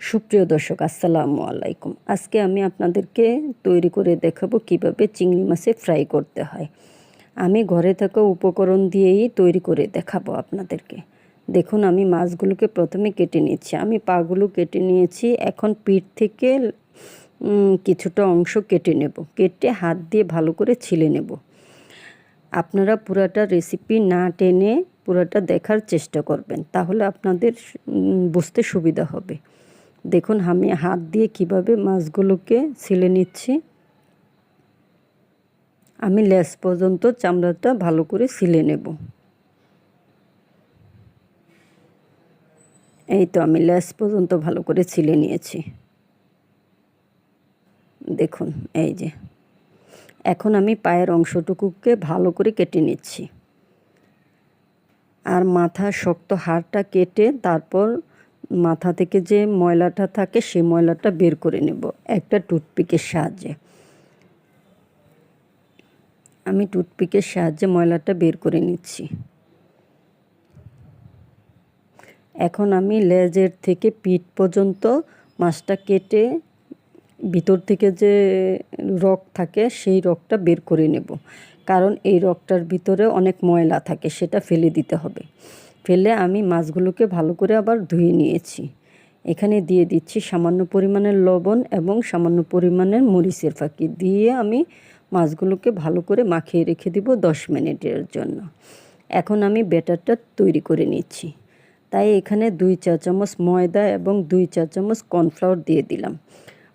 সুপ্রিয় দর্শক, আসসালামু আলাইকুম। আজকে আমি আপনাদেরকে তৈরি করে দেখাবো কীভাবে চিংড়ি মাছে ফ্রাই করতে হয়। আমি ঘরে থাকা উপকরণ দিয়েই তৈরি করে দেখাবো আপনাদেরকে। দেখুন, আমি মাছগুলোকে প্রথমে কেটে নিচ্ছি। আমি পাগুলো কেটে নিয়েছি। এখন পিঠ থেকে কিছুটা অংশ কেটে নেব। কেটে হাত দিয়ে ভালো করে ছিলে নেব। আপনারা পুরাটা রেসিপি না টেনে পুরাটা দেখার চেষ্টা করবেন। তাহলে আপনাদের বুঝতে সুবিধা হবে। দেখুন, আমি হাত দিয়ে কীভাবে মাছগুলোকে ছিলে নিচ্ছি। আমি লেস পর্যন্ত চামড়াটা ভালো করে সিলে নেব। এই তো আমি লেস পর্যন্ত ভালো করে ছিলে নিয়েছি। দেখুন, এই যে। এখন আমি পায়ের অংশটুকুকে ভালো করে কেটে নিচ্ছি। আর মাথা শক্ত হাড়টা কেটে তারপর মাথা থেকে যে ময়লাটা থাকে, সেই ময়লাটা বের করে নেব একটা টুথপিকের সাহায্যে। আমি টুথপিকের সাহায্যে ময়লাটা বের করে নিচ্ছি। এখন আমি লেজের থেকে পিঠ পর্যন্ত মাছটা কেটে ভিতর থেকে যে রক থাকে, সেই রকটা বের করে নেব। কারণ এই রকটার ভিতরে অনেক ময়লা থাকে, সেটা ফেলে দিতে হবে। ফেলে আমি মাছগুলোকে ভালো করে আবার ধুয়ে নিয়েছি। এখানে দিয়ে দিচ্ছি সামান্য পরিমাণের লবণ এবং সামান্য পরিমাণের মরিচের ফাঁকি দিয়ে আমি মাছগুলোকে ভালো করে মাখিয়ে রেখে দিব দশ মিনিটের জন্য। এখন আমি ব্যাটারটা তৈরি করে নিচ্ছি। তাই এখানে দুই চা চামচ ময়দা এবং দুই চা চামচ কর্নফ্লাওয়ার দিয়ে দিলাম।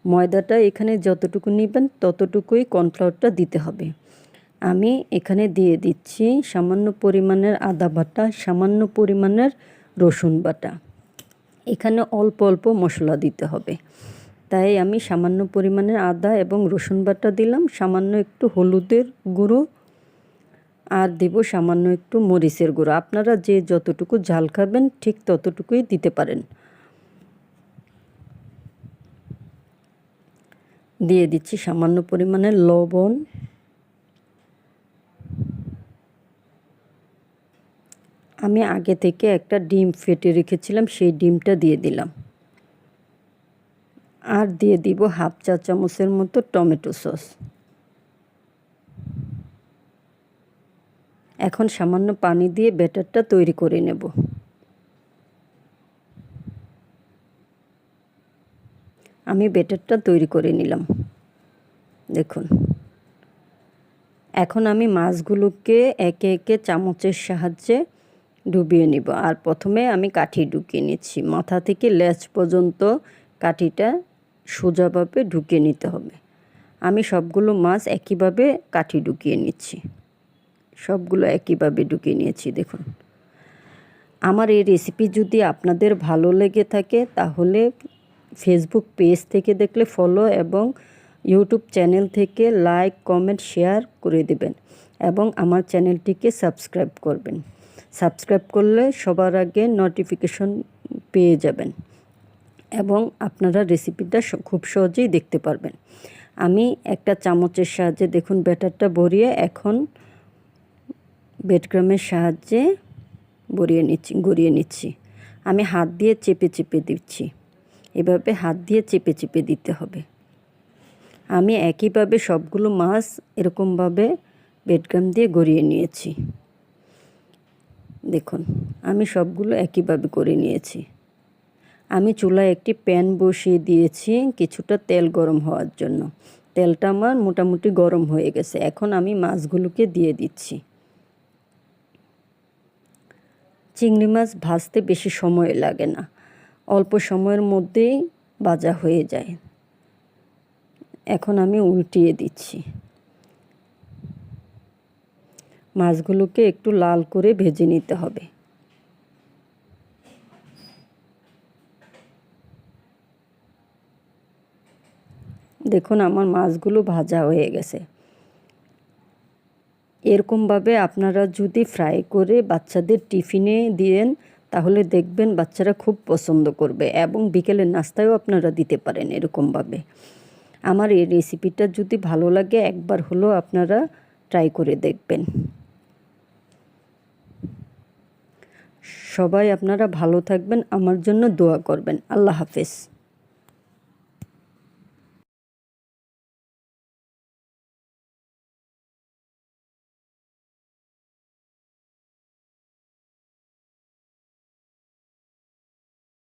ময়দাটা এখানে যতটুকু নেবেন ততটুকুই কর্নফ্লাওয়ারটা দিতে হবে। আমি এখানে দিয়ে দিচ্ছি সামান্য পরিমাণের আদা বাটা, সামান্য পরিমাণের রসুন বাটা। এখানে অল্প অল্প মশলা দিতে হবে। তাই আমি সামান্য পরিমাণের আদা এবং রসুন বাটা দিলাম, সামান্য একটু হলুদের গুঁড়ো, আর দেব সামান্য একটু মরিচের গুঁড়ো। আপনারা যে যতটুকু ঝাল খাবেন ঠিক ততটুকুই দিতে পারেন। দিয়ে দিচ্ছি সামান্য পরিমাণের লবণ আমি আগে থেকে একটা ডিম ফেটে রেখেছিলাম, সেই ডিমটা দিয়ে দিলাম। আর দিয়ে দিব হাফ চা চামচের মতো টমেটো সস। এখন সামান্য পানি দিয়ে ব্যাটারটা তৈরি করে নেব। আমি ব্যাটারটা তৈরি করে নিলাম। দেখুন। এখন আমি মাছগুলোকে একে একে চামচের সাহায্যে ডুবিয়ে নিব। আর প্রথমে আমি কাঠি ঢুকিয়ে নিচ্ছি। মাথা থেকে লেজ পর্যন্ত কাঠিটা সোজাভাবে ঢুকিয়ে নিতে হবে। আমি সবগুলো মাছ একইভাবে কাঠি ঢুকিয়ে নিচ্ছি। সবগুলো একইভাবে ঢুকিয়ে নিয়েছি, দেখুন। আমার এই রেসিপি যদি আপনাদের ভালো লেগে থাকে, তাহলে ফেসবুক পেজ থেকে দেখলে ফলো এবং ইউটিউব চ্যানেল থেকে লাইক কমেন্ট শেয়ার করে দেবেন এবং আমার চ্যানেলটিকে সাবস্ক্রাইব করবেন। সাবস্ক্রাইব করলে সবার আগে নোটিফিকেশন পেয়ে যাবেন এবং আপনারা রেসিপিটা খুব সহজেই দেখতে পারবেন। আমি একটা চামচের সাহায্যে দেখুন ব্যাটারটা ভরিয়ে এখন বেডগ্রামের সাহায্যে ভরিয়ে নিচ্ছি, গড়িয়ে নিচ্ছি। আমি হাত দিয়ে চেপে চেপে দিচ্ছি। এভাবে হাত দিয়ে চেপে চেপে দিতে হবে। আমি একইভাবে সবগুলো মাছ এরকমভাবে বেডগ্রাম দিয়ে গড়িয়ে নিয়েছি। দেখুন, আমি সবগুলো একইভাবে করে নিয়েছি। আমি চুলায় একটি প্যান বসিয়ে দিয়েছি কিছুটা তেল গরম হওয়ার জন্য। তেলটা আমার মোটামুটি গরম হয়ে গেছে। এখন আমি মাছগুলোকে দিয়ে দিচ্ছি। চিংড়ি মাছ ভাজতে বেশি সময় লাগে না। অল্প সময়ের মধ্যেই ভাজা হয়ে যায়। এখন আমি উল্টিয়ে দিচ্ছি। মাছগুলোকে একটু লাল করে ভেজে নিতে হবে। দেখুন, আমার মাছগুলো ভাজা হয়ে গেছে। এরকমভাবে আপনারা যদি ফ্রাই করে বাচ্চাদের টিফিনে দিয়েন, তাহলে দেখবেন বাচ্চারা খুব পছন্দ করবে এবং বিকেলের নাস্তায়ও আপনারা দিতে পারেন এরকমভাবে। আমার এই রেসিপিটা যদি ভালো লাগে, একবার হলেও আপনারা ট্রাই করে দেখবেন। সবাই আপনারা ভালো থাকবেন আমার জন্য দোয়া করবেন। আল্লাহ হাফেজ।